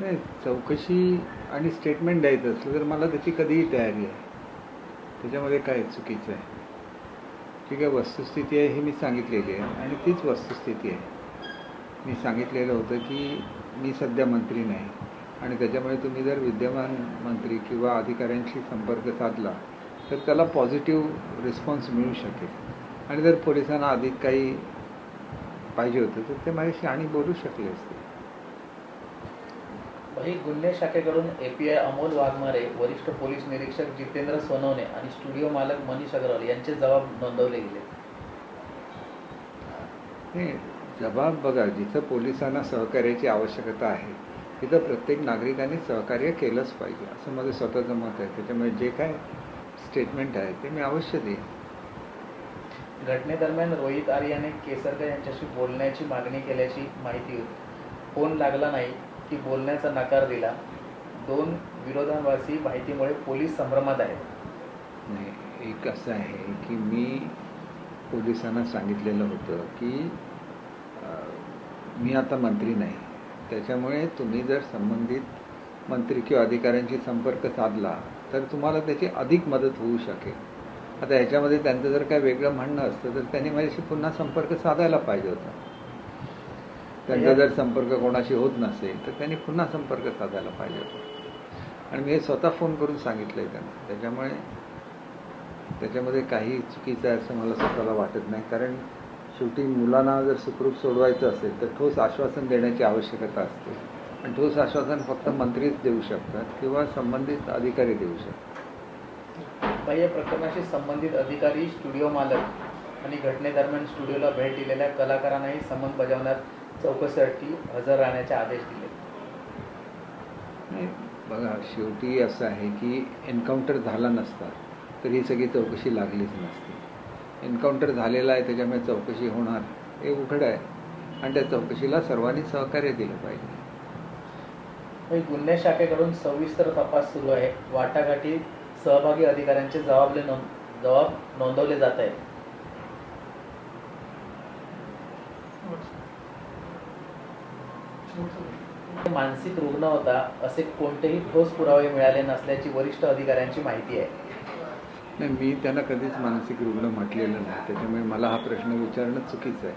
नाही चौकशी आणि स्टेटमेंट द्यायचं असलं तर मला त्याची कधीही तयारी आहे. त्याच्यामध्ये काय चुकीचं आहे? जी काय वस्तुस्थिती आहे हे मी सांगितलेली आहे आणि तीच वस्तुस्थिती आहे. मी सांगितलेलं होतं की मी सध्या मंत्री नाही आणि त्याच्यामुळे तुम्ही जर विद्यमान मंत्री किंवा अधिकाऱ्यांशी संपर्क साधला तर त्याला पॉझिटिव्ह रिस्पॉन्स मिळू शकेल. आणि जर पोलिसांना अधिक काही पाहिजे होतं तर ते माझ्याशी आणि बोलू शकले असते. वही गुन्हे शाखेकडून एपीआय अमोल वाघमारे वरिष्ठ पोलीस निरीक्षक जितेंद्र सोनवणे आणि स्टुडिओ मालक मनीष अग्रवाल यांचे जबाब नोंदवले गेले. जबाब बघा जिथं पोलिसांना सहकार्याची आवश्यकता आहे तिथं प्रत्येक नागरिकाने सहकार्य केलंच पाहिजे. असं माझं स्वतःचं मत आहे. त्याच्यामुळे जे काय स्टेटमेंट आहे ते मी अवश्य देईन. घटनेदरम्यान रोहित आर्याने केसरकर यांच्याशी बोलण्याची मागणी केल्याची माहिती होती. फोन लागला नाही की बोलण्याचा नकार दिला. दोन विरोधाभासी माहितीमुळे पोलीस संभ्रमात आहेत. नाही एक असं आहे की मी पोलिसांना सांगितलेलं होतं की मी आता मंत्री नाही. त्याच्यामुळे तुम्ही जर संबंधित मंत्री किंवा अधिकाऱ्यांशी संपर्क साधला तर तुम्हाला त्याची अधिक मदत होऊ शकेल. आता ह्याच्यामध्ये त्यांचं जर काय वेगळं म्हणणं असतं तर त्यांनी माझ्याशी पुन्हा संपर्क साधायला पाहिजे होता. त्यांचा जर संपर्क कोणाशी होत नसेल तर त्यांनी पुन्हा संपर्क साधायला पाहिजे होता. आणि मी हे स्वतः फोन करून सांगितलं आहे त्यांना. त्याच्यामुळे त्याच्यामध्ये काही चुकीचं आहे असं मला स्वतःला वाटत नाही. कारण शेवटी मुलांना जर सुखरूप सोडवायचं असेल तर ठोस आश्वासन देण्याची आवश्यकता असते. आणि ठोस आश्वासन फक्त मंत्रीच देऊ शकतात किंवा संबंधित अधिकारी देऊ शकतात. बाह्य प्रकरणाशी संबंधित अधिकारी स्टुडिओ मालक आणि घटनेदरम्यान स्टुडिओला भेट दिलेल्या कलाकारांनाही समन बजावण्यात चौकशीसाठी हजर राहण्याचे आदेश दिले. नाही बघा शेवटी असं आहे की एन्काउंटर झाला नसता तर ही सगळी चौकशी लागलीच नसती. एन्काउंटर झालेला आहे त्याच्यामुळे चौकशी होणार हे उघड आहे. आणि त्या चौकशीला सर्वांनी सहकार्य दिलं पाहिजे. गुन्हे शाखेकडून सविस्तर तपास सुरू आहे. वाटाघाटी सहभागी अधिकाऱ्यांचे जबाबले नोंद जबाब नोंदवले जात आहेत. मानसिक रुग्ण होता असे कोणतेही ठोस पुरावे मिळाले नसल्याची वरिष्ठ अधिकाऱ्यांची माहिती आहे. नाही मी त्यांना कधीच मानसिक रुग्ण म्हटलेलं नाही. त्याच्यामुळे मला हा प्रश्न विचारणं चुकीचं आहे.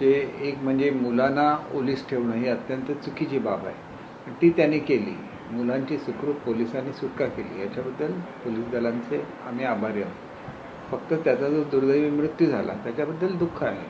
जे एक म्हणजे मुलांना ओलीस ठेवणं ही अत्यंत चुकीची बाब आहे. ती त्यांनी केली. मुलांची सुखरूप पोलिसांनी सुटका केली. याच्याबद्दल पोलीस दलांचे आम्ही आभारी आहोत. फक्त त्याचा जो दुर्दैवी मृत्यू झाला त्याच्याबद्दल दुःख आहे.